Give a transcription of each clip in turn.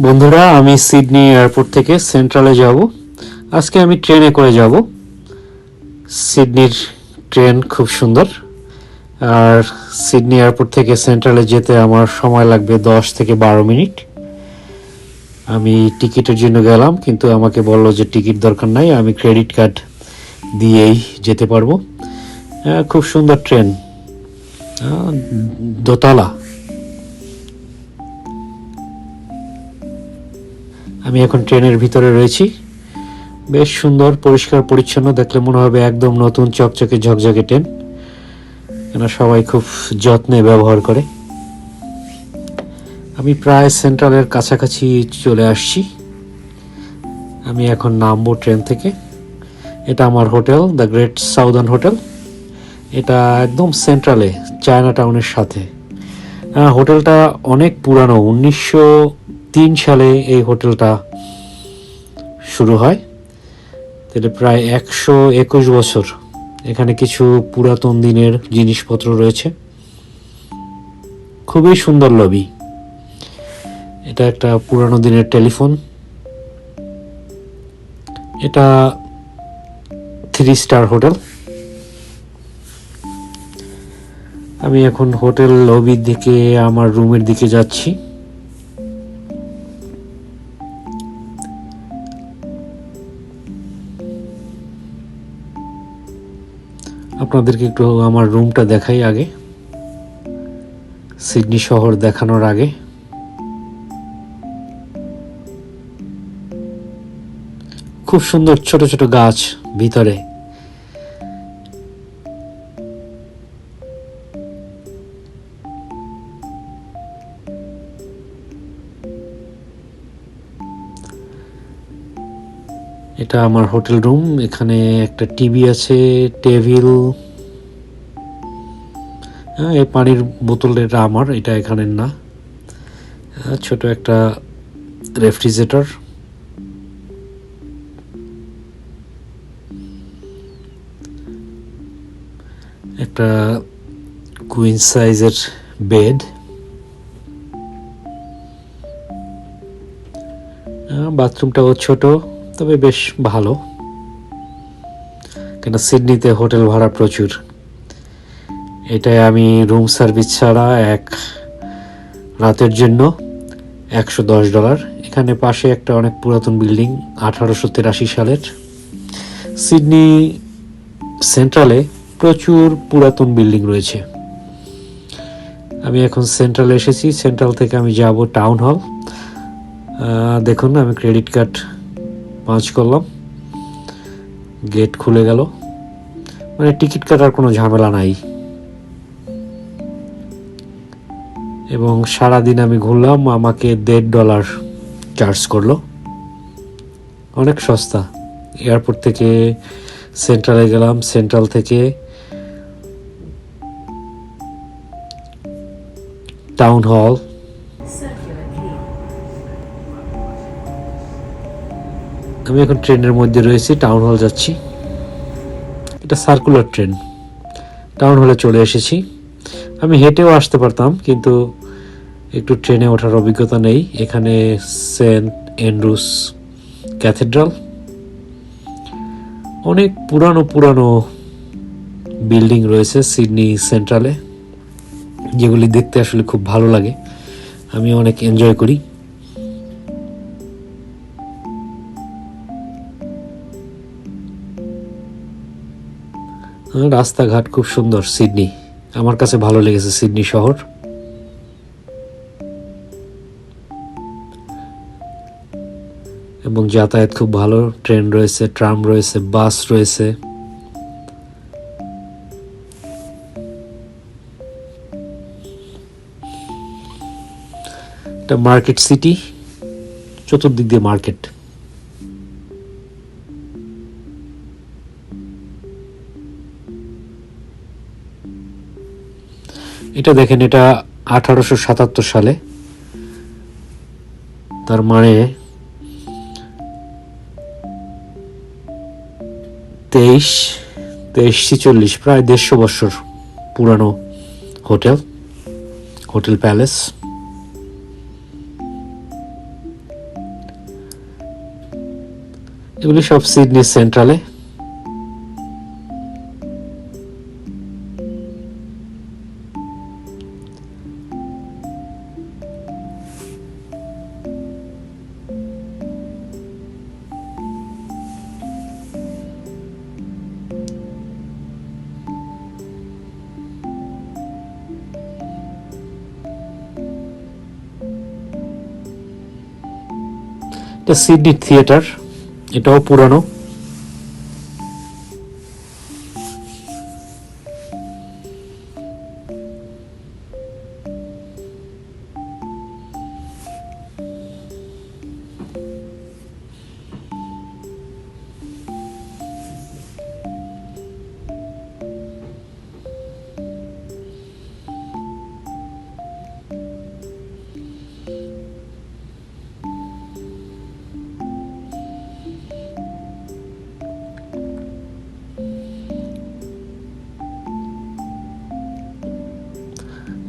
বন্ধুরা, আমি Sydney airport থেকে সেন্ট্রালে যাব। আজকে আমি ট্রেনে করে যাব। সিডনির ট্রেন খুব সুন্দর। আর সিডনি এয়ারপোর্ট থেকে সেন্ট্রালে যেতে আমার সময় লাগবে দশ থেকে বারো মিনিট। আমি টিকিটের জন্য গেলাম, কিন্তু আমাকে বলল যে টিকিট দরকার নাই, আমি ক্রেডিট কার্ড দিয়েই যেতে পারব। খুব সুন্দর ট্রেন। দোতলা। আমি এখন ট্রেনের ভিতরে রয়েছি। বেশ সুন্দর, পরিষ্কার, পরিচ্ছন্ন, দেখলে মনে হবে একদম নতুন চকচকে, ঝকঝকে ট্রেন। কেন সবাই খুব যত্নে ব্যবহার করে। আমি প্রায় সেন্ট্রালের কাছাকাছি চলে আসছি। আমি এখন নামবো ট্রেন থেকে। এটা আমার hotel, the great southern hotel. এটা একদম সেন্ট্রালে, চায়না টাউনের সাথে। হোটেলটা অনেক পুরানো, উনিশশো তিন সালে এই হোটেলটা শুরু হয়। তাহলে প্রায় একশো একুশ বছর। এখানে কিছু পুরাতন দিনের জিনিসপত্র রয়েছে। খুবই সুন্দর লবি এটা একটা পুরানো দিনের টেলিফোন। এটা থ্রি স্টার হোটেল। আমি এখন হোটেল লবির দিকে, আমার রুমের দিকে যাচ্ছি। আপনাদেরকে একটু আমার রুমটা দেখাই আগে। সিডনি শহর দেখানোর আগে। খুব সুন্দর ছোট ছোট গাছ ভিতরে। এটা আমার হোটেল রুম, এখানে একটা টিভি আছে, টেবিল। হ্যাঁ এই পানির বোতল এটা আমার এটা এখানের না। হ্যাঁ, ছোট একটা রেফ্রিজারেটর। একটা কুইন সাইজের বেড বাথরুমটাও ছোট তবে বেশ ভালো। কেন সিডনিতে হোটেল ভাড়া প্রচুর। এটাই আমি রুম সার্ভিস ছাড়া এক রাতের জন্য একশো দশ ডলার এখানে পাশে একটা অনেক পুরাতন বিল্ডিং আঠারোশো তেরাশি সালের। সিডনি সেন্ট্রালে প্রচুর পুরাতন বিল্ডিং রয়েছে। আমি এখন সেন্ট্রালে এসেছি। সেন্ট্রাল থেকে আমি যাব টাউন হল দেখুন, আমি ক্রেডিট কার্ড পাঁচ করলাম। গেট খুলে গেল। মানে টিকিট কাটার কোনো ঝামেলা নাই। এবং সারাদিন আমি ঘুরলাম, আমাকে দেড় ডলার চার্জ করল। অনেক সস্তা। এয়ারপোর্ট থেকে সেন্ট্রালে গেলাম সেন্ট্রাল থেকে টাউন হল আমি এখন ট্রেনের মধ্যে রয়েছি টাউন হল যাচ্ছি। এটা সার্কুলার ট্রেন টাউন হলে চলে এসেছি। আমি হেঁটেও আসতে পারতাম, কিন্তু একটু ট্রেনে ওঠার অভিজ্ঞতা নেই। এখানে সেন্ট অ্যান্ড্রুস ক্যাথেড্রাল। অনেক পুরানো পুরানো বিল্ডিং রয়েছে সিডনি সেন্ট্রালে, যেগুলি দেখতে আসলে খুব ভালো লাগে। আমি অনেক এনজয় করি। রাস্তাঘাট খুব সুন্দর সিডনি। আমার কাছে ভালো লেগেছে সিডনি শহর। এবং যাতায়াত খুব ভালো। ট্রেন রয়েছে, ট্রাম রয়েছে, বাস রয়েছে। মার্কেট সিটি, চতুর্দিক দিয়ে মার্কেট। এটা দেখেন, এটা আঠারোশো সাতাত্তর সালে। তার মানে তেইশ তেইশ ছিচল্লিশ প্রায় দেড়শো বছর পুরানো হোটেল হোটেল প্যালেস। এগুলি সব সিডনি সেন্ট্রালে। সিডনি থিয়েটার এটাও পুরানো।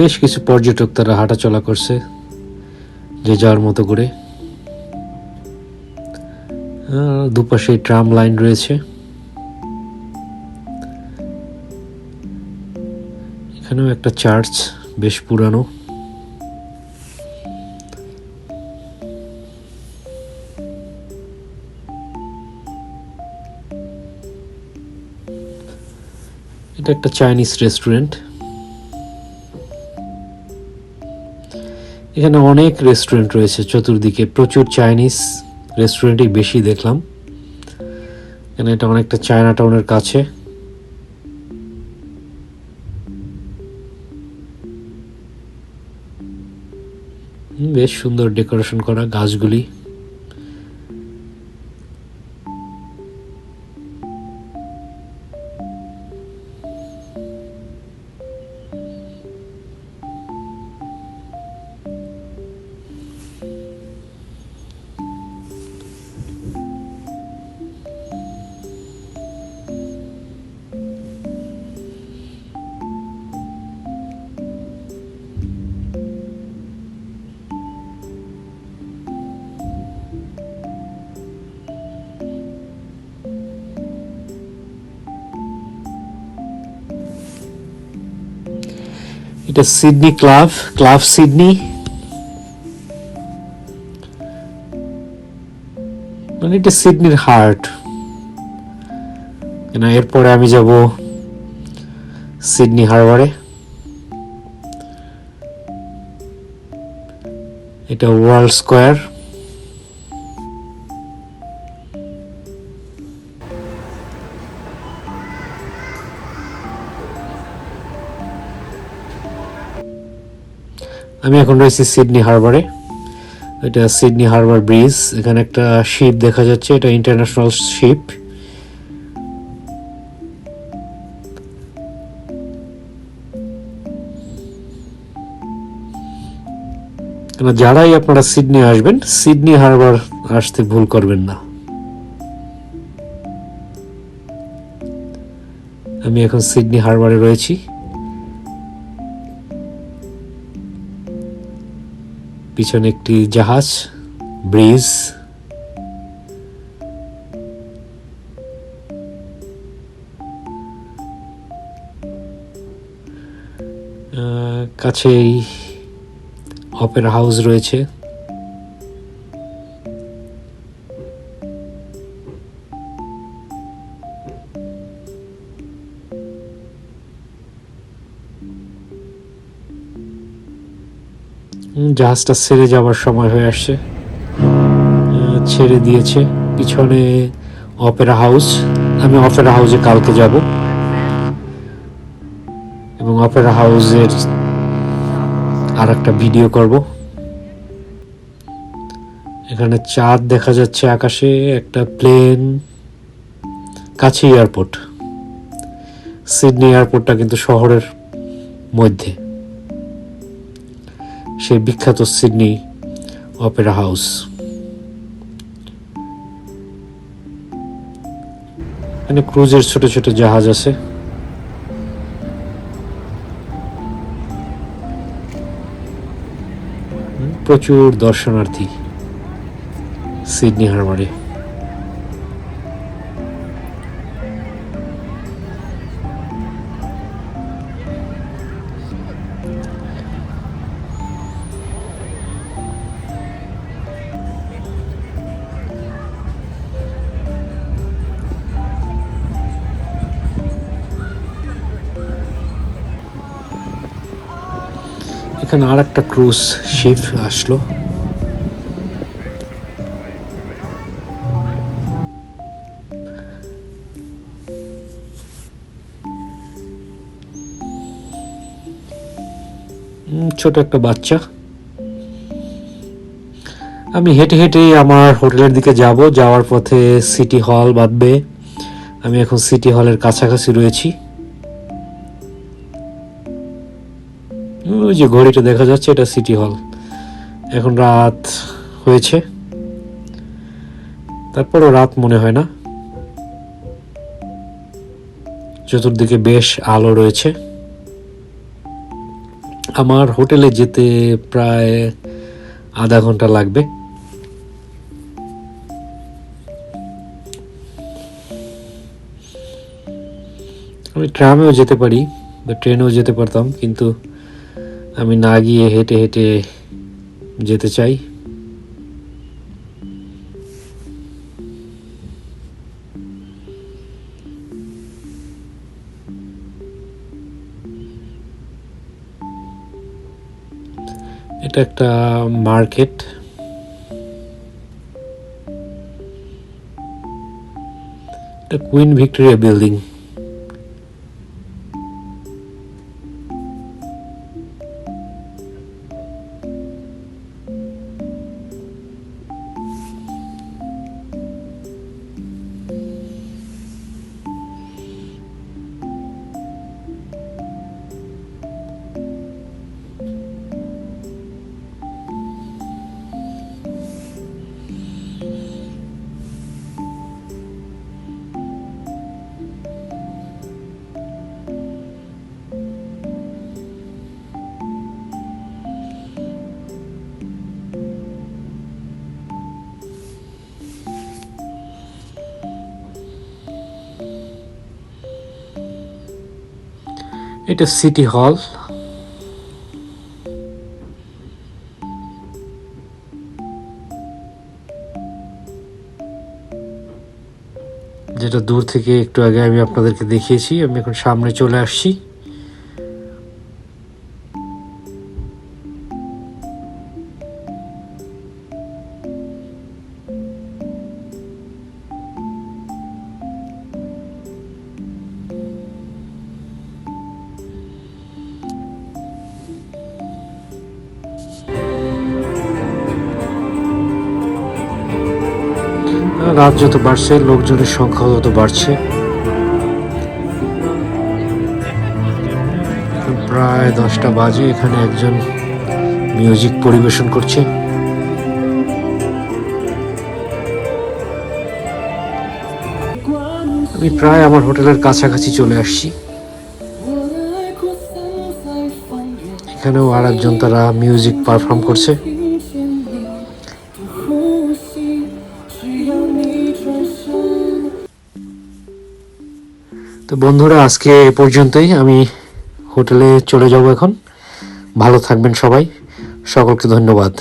বেশ কিছু পর্যটক তারা হাঁটাচলা করছে, যে যার মতো করে। দুপাশে ট্রাম লাইন রয়েছে। এখানেও একটা চার্চ, বেশ পুরানো। এটা একটা চাইনিজ রেস্টুরেন্ট। এখানে অনেক রেস্টুরেন্ট রয়েছে, চতুর্দিকে প্রচুর চাইনিজ রেস্টুরেন্টই বেশি দেখলাম। এখানে এটা অনেকটা চায়না টাউনের কাছে। বেশ সুন্দর ডেকোরেশন করা গাছগুলি। এটা সিডনি ক্লাব ক্লাব সিডনি। মানে এটা সিডনির হার্ট। না এরপরে আমি যাব সিডনি হারবারে। এটা ওয়ার্ল্ড স্কোয়ার। আমি এখন রয়েছি সিডনি হারবারে। এটা সিডনি হারবার ব্রিজ। এখানে একটা শিপ দেখা যাচ্ছে, এটা ইন্টারন্যাশনাল শিপ। যারাই আপনারা সিডনি আসবেন, সিডনি হারবার আসতে ভুল করবেন না। আমি এখন সিডনি হারবারে রয়েছি। পিছনে একটি জাহাজ ব্রিজ কাছেই অপেরা হাউস রয়েছে। জাহাজটা ছেড়ে যাওয়ার সময় হয়ে আসছে। ছেড়ে দিয়েছে। পিছনে অপেরা হাউস। আমি অপেরা হাউসে কালকে যাব। এবং অপেরা হাউসের আর একটা ভিডিও করব। এখানে চাঁদ দেখা যাচ্ছে আকাশে, একটা প্লেন কাছে এয়ারপোর্ট। সিডনি এয়ারপোর্টটা কিন্তু শহরের মধ্যে। সেই বিখ্যাত সিডনি অপেরা হাউস। এখানে ক্রুজের ছোট ছোট জাহাজ আছে। প্রচুর দর্শনার্থী সিডনি হারবারে। এখানে আর একটা ক্রুজ শিপ আসলো। ছোট একটা বাচ্চা। আমি হেঁটে হেঁটে আমার হোটেলের দিকে যাব। যাওয়ার পথে সিটি হল বাঁধবে আমি এখন সিটি হলের কাছাকাছি রয়েছি। ওই যে ঘড়িটা দেখা যাচ্ছে, এটা সিটি হল এখন রাত হয়েছে। তারপরও রাত মনে হয় না। চতুর্দিকে বেশ আলো রয়েছে। আমার হোটেলে যেতে প্রায় আধা ঘণ্টা লাগবে। আমি ট্রামেও যেতে পারি, বা ট্রেনেও যেতে পারতাম, কিন্তু আমি না গিয়ে হেঁটে হেঁটে যেতে চাই। এটা একটা মার্কেট। এটা কুইন ভিক্টোরিয়া বিল্ডিং। এটা সিটি হল যেটা দূর থেকে একটু আগে আমি আপনাদেরকে দেখিয়েছি, আমি এখন সামনে চলে আসছি। রাত যত বাড়ছে, লোকজনের সংখ্যা তত বাড়ছে। প্রায় দশটা বাজে, এখানে একজন মিউজিক পরিবেশন করছে। আমি প্রায় আমার হোটেলের কাছাকাছি চলে আসছি। এখানেও আর একজন তারা মিউজিক পারফর্ম করছে। তো বন্ধুরা, আজকে এ পর্যন্তই। আমি হোটেলে চলে যাব এখন। ভালো থাকবেন সবাই। সকলকে ধন্যবাদ।